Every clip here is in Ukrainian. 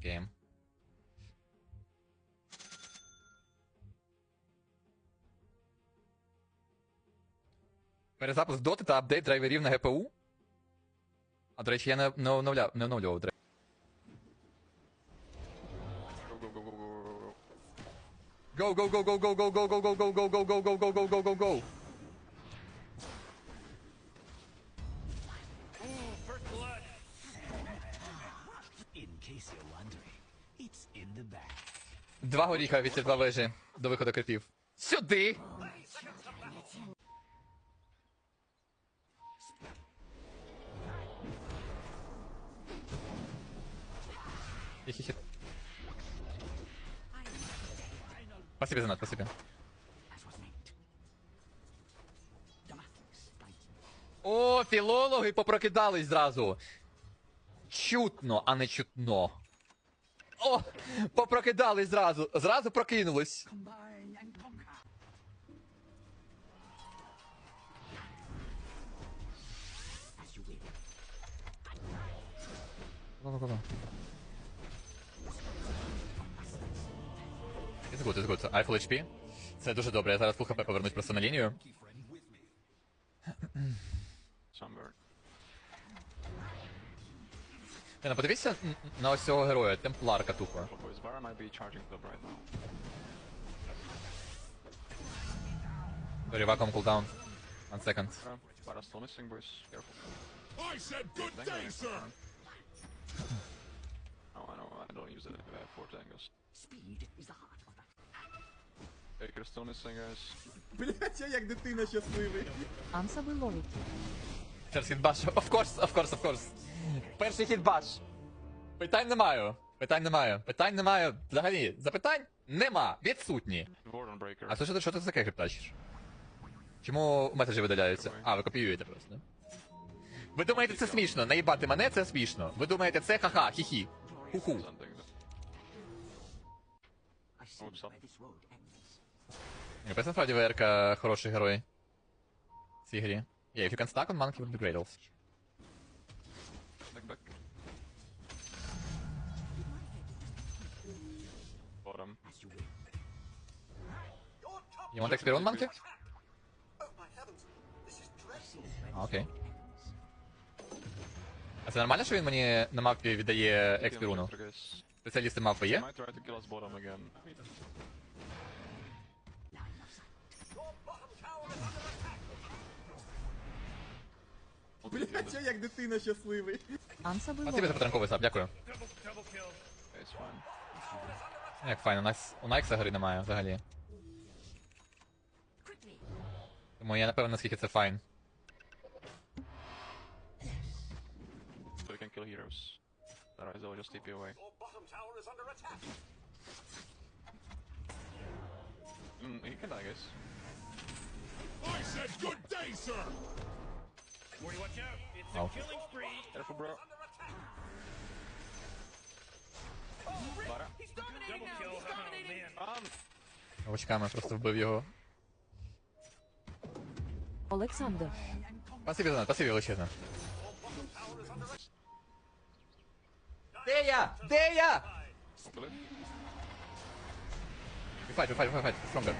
Окей. Перезапуск доти та апдейт драйверів на ГПУ. А до речі, я не, не, оновляв, не оновлював драйвер. Go, go, go, go, go. Go, go, go, go, go, go, go, go, go, go, go, go, go, go, go, go. In Два горіха від два вежі до виходу крипів. Сюди! Спасибо за над, спасибо. О, філологи попрокидались зразу. Чутно, а не чутно. О, попрокидались зразу. Зразу прокинулись. You will. It's good, it's good. I full HP. Це дуже добре. Я зараз full HP повернусь просто на лінію. Не, ну подивіться н- на ось цього героя, темпларка тупо. Well, boys, Bara might be charging club right now. Sorry, vacuum cooldown. One second. Uh, Bara still missing, boys. Careful. I said good Tango day, next sir. turn. Oh, I know. I don't use it if I have four tangos. Speed is the heart of the Taker still missing, guys. Блять, я як дитина щасливий. Ансаби ловить. First hit bash. Of course, of course, of course. Перший хіт баш. Питань не. Питань немає. Питань немає. Взагалі, запитань нема. Відсутні. А то що ти що ти? Чому меседжі видаляються? А, ви копіюєте просто? Ви думаєте, це смішно? Наїбати мене це смішно. Ви думаєте, це ха-ха, хі-хі. Ху-ху. Якось насправді ВРК хороший герой. В цій грі. Yeah, if you can stack on monkey would be great You want to experiment monkey? Окей. А це нормально, що він мені на мапі віддає експіруну? Спеціалісти мапи є? Блять, я як дитина щасливий. А тебе затранковий сап, дякую. Як файно, у Найкса гори немає взагалі. Тому я напевно наскільки це файн. So we can kill heroes. Otherwise they'll just TP away. Mm, he can die, guys. I said good day, sir. Morty, watch out! It's Oh. a killing spree! Careful, bro. Bara. Double kill! Oh man! Um, Очками просто вбив його. Олександр. Спасибі за нас, спасибі величезно. Де я? Де я? kill it. We fight, we fight, we fight, stronger.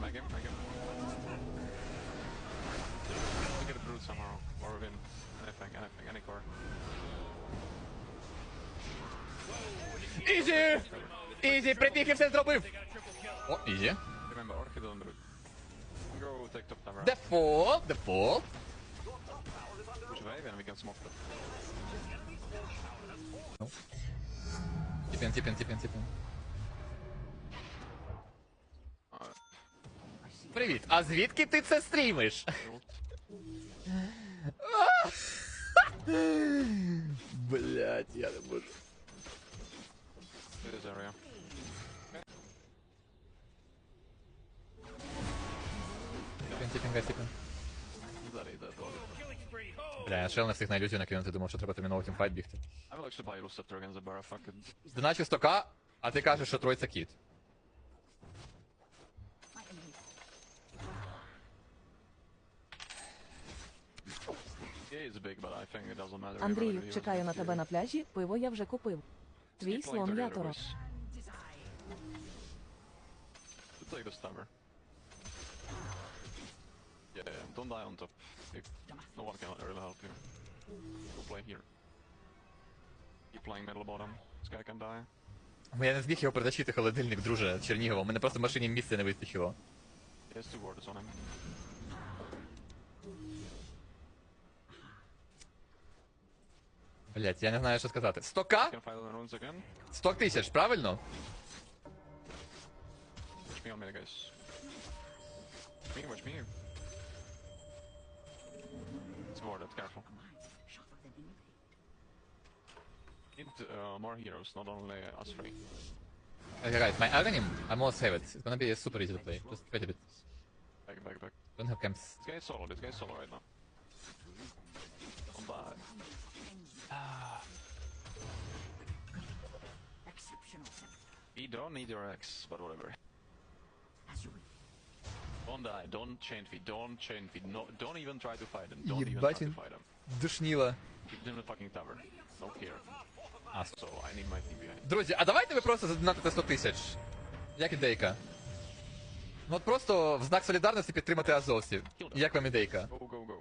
Mag him, mag him. We get a brute somehow. Or within anything, anything, any core. Ізі! Ізі, прибіг і все зробив! О, ізі. The fall. The fall. Wave and we can smoke them. No. Tip in, tip in, tip in, tip in. Привіт, а звідки ти це стрімиш? Блять, я не можу. Стіпінг, гайстіпінг. Бля, я ще не встиг на ілюзію накинути, думав, що треба терміново тімфайт бігти. Доначив 100к, а ти кажеш, що тройця кіт. Андрію, чекаю на тебе на пляжі, пиво я вже купив. Твій слон ятора. It's like the stammer don't die on top. If no one can really help you. Go play here. Keep playing middle bottom. This guy can die. Я не зміг його притащити холодильник, друже, в Чернігово. У мене просто в машині місця не вистачило. Two on him. Блять, я не знаю, що сказати. 100к? Can fight on the runes again. 100 тисяч, правильно? Watch me on me, guys. Me, watch me. It's warded, careful. Need uh, more heroes, not only us three. Okay, guys, my Aghanim, I almost have it. It's gonna be a super easy to play. Just wait a bit. Back, back, back. Don't have camps. This guy is solo, this guy is solo right now. Don't die. We don't need your X, but whatever. Don't die, don't chain feed, don't chain feed, no, don't even try to fight him, don't even try Ебать to он. fight him. Душніло. Keep them in the fucking tower. No care. А, So I need my team behind. Друзі, а давайте ви просто задонатите 100 тисяч. Як ідейка? Ну от просто в знак солідарності підтримати азовців. Як вам ідейка? Go, go, go.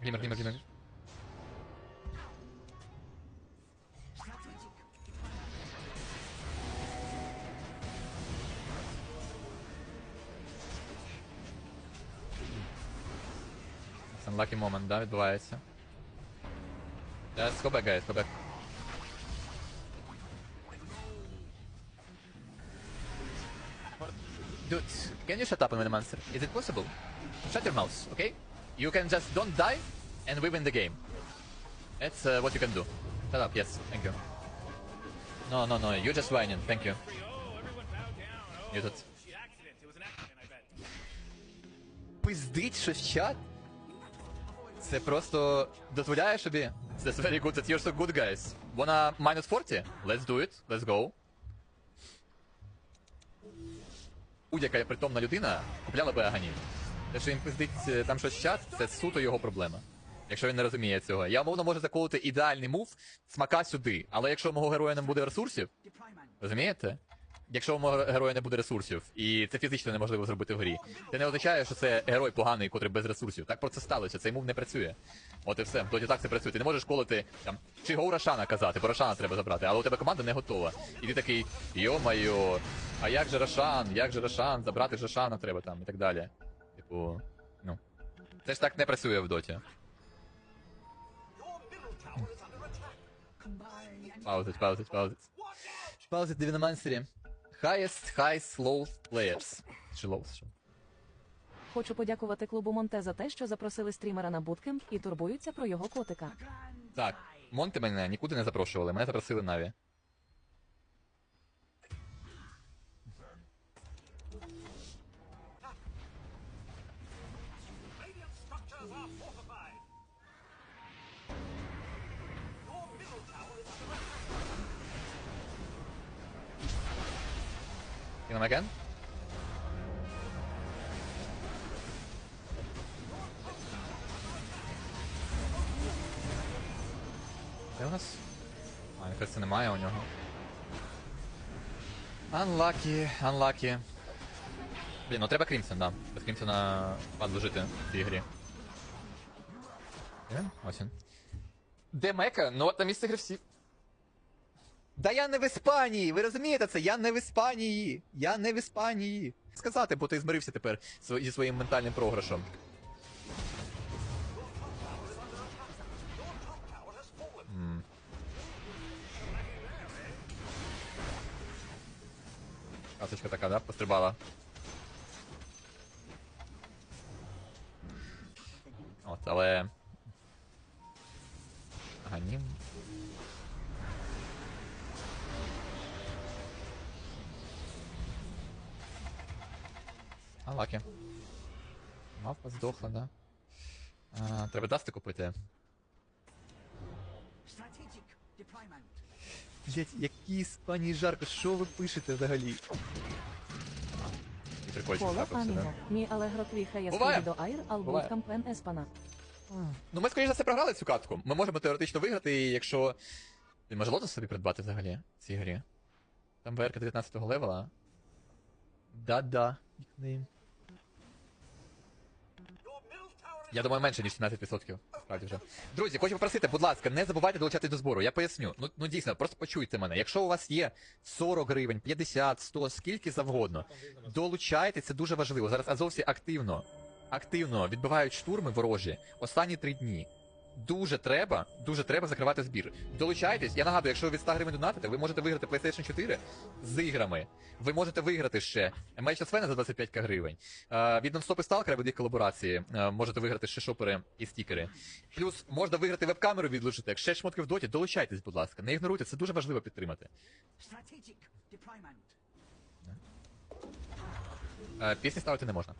Глімер, глімер, глімер. Це unlucky moment, да, відбувається. Yes, go back, guys, go back. Dude, can you shut up when I'm answer? Is it possible? Shut your mouth, okay? You can just don't die, and we win the game. That's uh, what you can do. Shut up, yes, thank you. No, no, no, you're just whining, thank you. Oh, everyone bow down. Oh, You did. shit, accident. It was an accident, I bet. Пиздить щось в чат? Це просто дозволяє собі. That's very good, that you're so good, guys. Wanna minus 40? Let's do it, let's go. Будь-яка притомна людина купляла би аганів. Те, що він пиздить е, там щось чат, це суто його проблема. Якщо він не розуміє цього. Я мовно можу заколоти ідеальний мув смака сюди, але якщо мого героя не буде ресурсів, розумієте? Якщо у мого героя не буде ресурсів, і це фізично неможливо зробити в грі, це не означає, що це герой поганий, котрий без ресурсів. Так про це сталося, цей мув не працює. От і все. Доті так це працює. Ти не можеш колити там чи гоу Рошана казати, бо Рошана треба забрати, але у тебе команда не готова. І ти такий, йо-майо, а як же Рошан, як же Рошан, забрати Рошана треба там і так далі. Типу, ну. Це ж так не працює в доті. Паузить, паузить, паузить. Паузить Дивіномансері. Highest high slow players. Чи lows, що? Хочу подякувати клубу Монте за те, що запросили стрімера на буткемп і турбуються про його котика. Так, Монте мене нікуди не запрошували, мене запросили Наві. Kill him again? У нас? А, якось це немає у. Unlucky, unlucky. Блін, ну треба Крімсон, да. Без Крімсона падло в цій грі. Ось він. Де Мека? Ну от на місце гравців. Да я не в Іспанії! Ви розумієте це? Я не в Іспанії! Я не в Іспанії! Сказати, бо ти змирився тепер зі своїм ментальним програшом. Касочка така, да? Пострибала. От, але. Ганім. А, лаки. Мавпа здохла, да. А, треба дасти купити. Блять, який Іспанії жарко, що ви пишете взагалі? І прикольчик Поло трапився, да? Аміго. Мі алегро квіха Буває. до Айр Буває. албут кампен еспана. Ну, ми, скоріше за все, програли цю катку. Ми можемо теоретично виграти, якщо. Він може лотос собі придбати взагалі в цій грі. Там ВРК 19 го левела. Да-да. нікнейм. Я думаю, менше, ніж 17%. Справді вже. Друзі, хочу попросити, будь ласка, не забувайте долучатись до збору. Я поясню. Ну, ну дійсно, просто почуйте мене. Якщо у вас є 40 гривень, 50, 100, скільки завгодно, долучайтеся, це дуже важливо. Зараз азовці активно, активно відбивають штурми ворожі останні три дні. Дуже треба, дуже треба закривати збір. Долучайтесь. Я нагадую, якщо ви від 100 гривень донатите, ви можете виграти PlayStation 4 з іграми. Ви можете виграти ще меч Свена за 25к гривень. Е, від нонстопи Сталкера від їх колаборації е, можете виграти ще шопери і стікери. Плюс можна виграти веб-камеру від Logitech, ще шмотки в доті. Долучайтесь, будь ласка. Не ігноруйте, це дуже важливо підтримати. Е, пісні ставити не можна.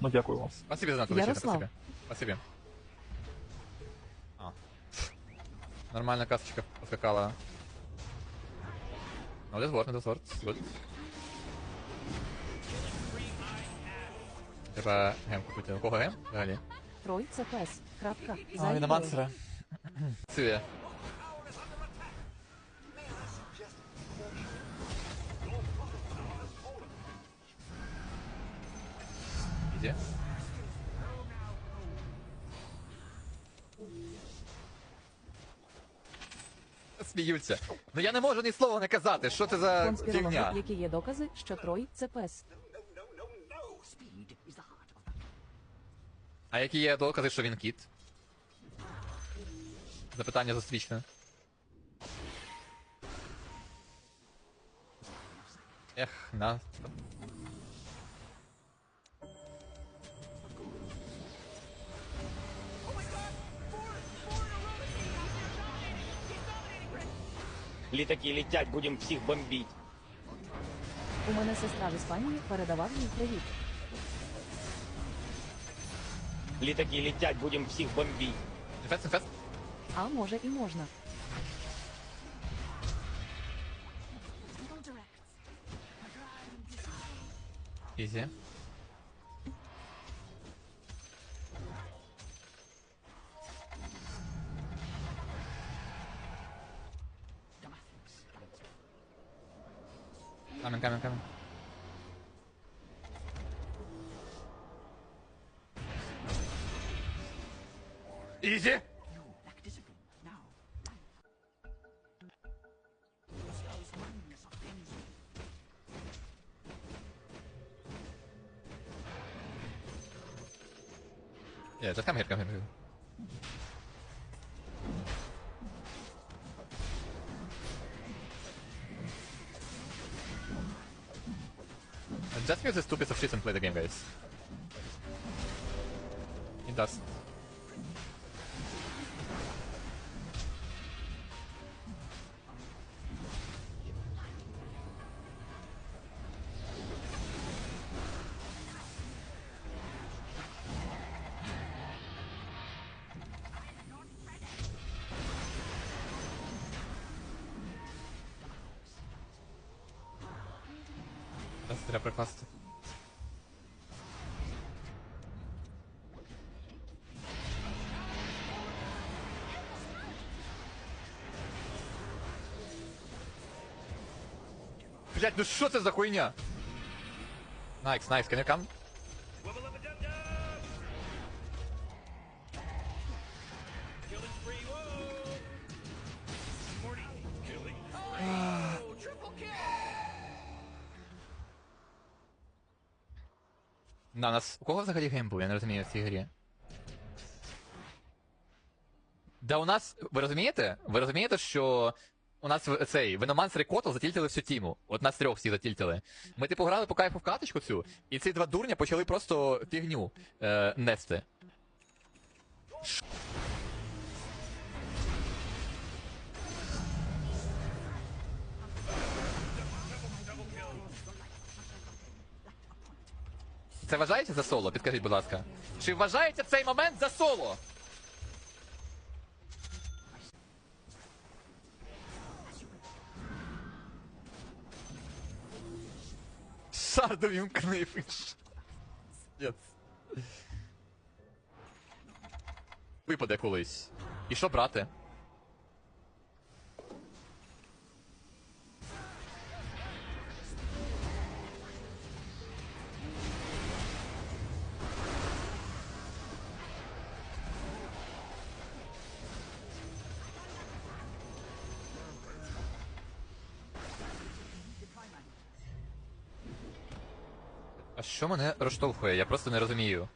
Ну дякую вам. Спасибі за донат, Олексій, Ярослав. спасибі. Спасибі. А. Нормальна касочка поскакала. Ну, дезворд, не дезворд. Good. Треба гем купити. У кого гем? Взагалі. Трой це пес. Крапка. А, За він на ідею. мансера. Працює. Сміються. Ну я не можу ні слова не казати, що це за фігня. які є докази, що Трой це пес. А які є докази, що він кіт? Запитання засвідчене. Ех, на. Літаки летять, будемо всіх бомбити. У мене сестра в Іспанії передавав їй привіт. Літаки летять, будемо всіх бомбити. Інфест, інфест. А може і можна. Ізі. coming, coming, coming. Easy. Yeah, just come hit, come hit. Just the stupid of shit and play the game, guys. It does. Зараз треба прикласти. Блять, ну що це за хуйня? Найкс, найкс, can you come? На у нас. У кого взагалі гейм був? Я не розумію в цій грі. Да у нас. Ви розумієте? Ви розумієте, що у нас цей цей і Котл затільтили всю тіму. От нас трьох всі затільтили. Ми типу грали по кайфу в каточку цю, і ці два дурня почали просто фігню е, нести. Це вважається за соло? Підкажіть, будь ласка. Чи вважається цей момент за соло? Шарду вімкни, пиш. Випаде колись. І що брати? А що мене розштовхує? Я просто не розумію.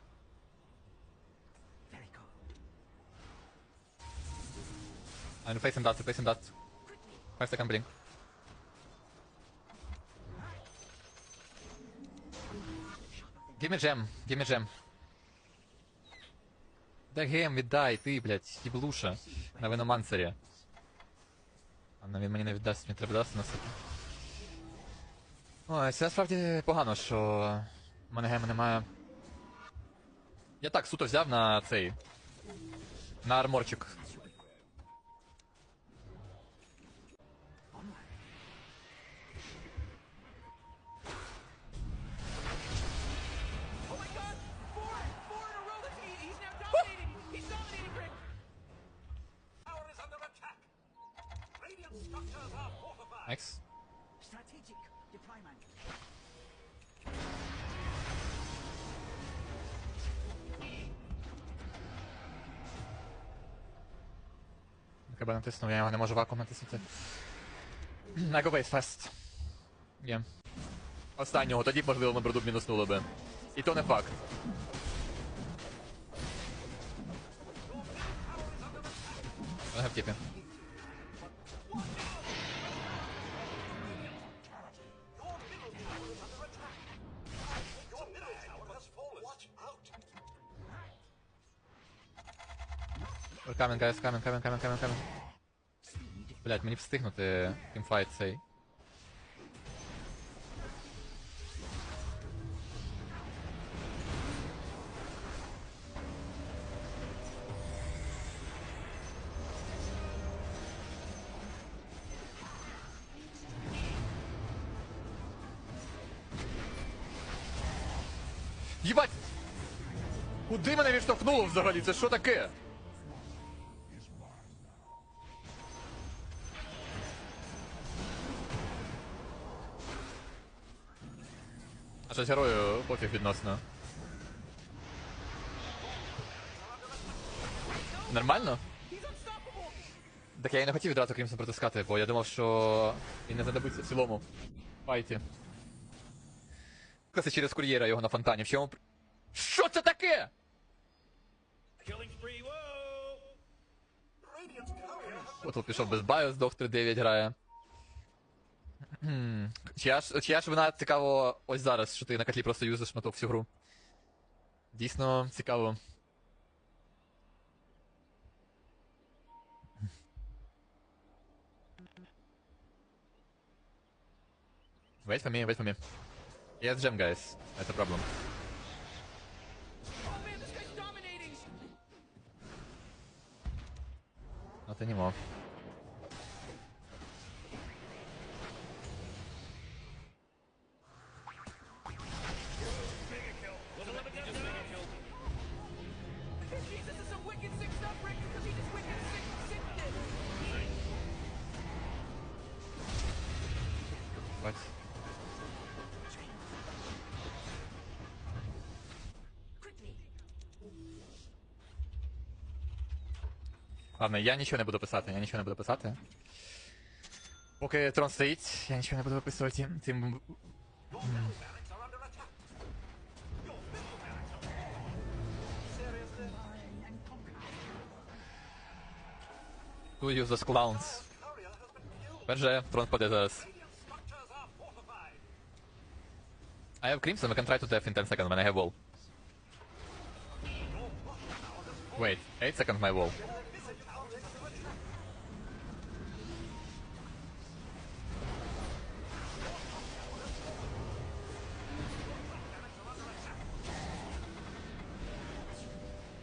I'm facing that, facing that. Five second blink. Give me gem, give me gem. Да гем віддай, ти, блядь, їблуша. На виномансері. А мені не віддасть, мені треба дасти носити. Ой, це насправді погано, що в мене гема немає. Я так суто взяв на цей. На арморчик. КБ натиснув, я його не можу вакуум натиснути. На base fast. Є. Останнього, тоді б, можливо ми броду б мінуснули би. І то не факт. Вони в тіпі. We're coming, guys, coming, coming, coming, coming, coming. Блять, мені встигнути тімфайт цей. Єбать! Куди мене відштовхнуло взагалі? Це що таке? А щось герою пофіг відносно. Нормально? Так я і не хотів відразу Крімсон протискати, бо я думав, що він не знадобиться в цілому файті. Це через кур'єра його на фонтані. В чому. Що це таке? От пішов без баю, здох 3-9 грає. Хм. Чия ж, чия ж вона цікаво ось зараз, що ти на котлі просто юзаєш шматок всю гру. Дійсно цікаво. Wait for me, wait for me. Yes, gem, guys. That's a problem. Oh man, this guy's dominating! Not anymore. Ладно, я нічого не буду писати, я нічого не буду писати. Поки трон стоїть, я нічого не буду виписувати. Тим. Who use clowns? Перше, трон впаде зараз. I have Crimson, we can try to death in 10 seconds when I have wall. Wait, 8 seconds my wall.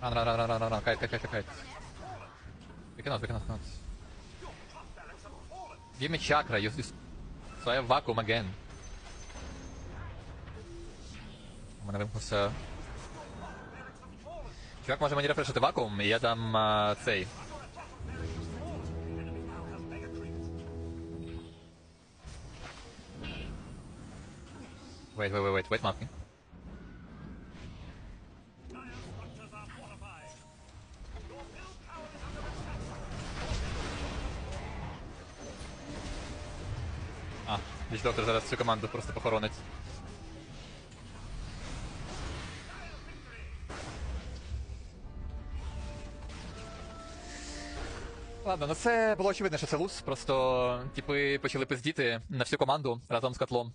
Run, run, run, run, run, run. Kite, kite, kite, kite. We cannot, we cannot, cannot. Give me chakra, you, you... So I have vacuum again. У мене вимкнувся... Чувак може мені рефрешити вакуум, і я дам а, цей. Wait, wait, wait, wait, wait, Marky. А, доктор зараз всю команду просто похоронить. Ладно, ну це було очевидно, що це луз. Просто типи почали пиздіти на всю команду разом з котлом.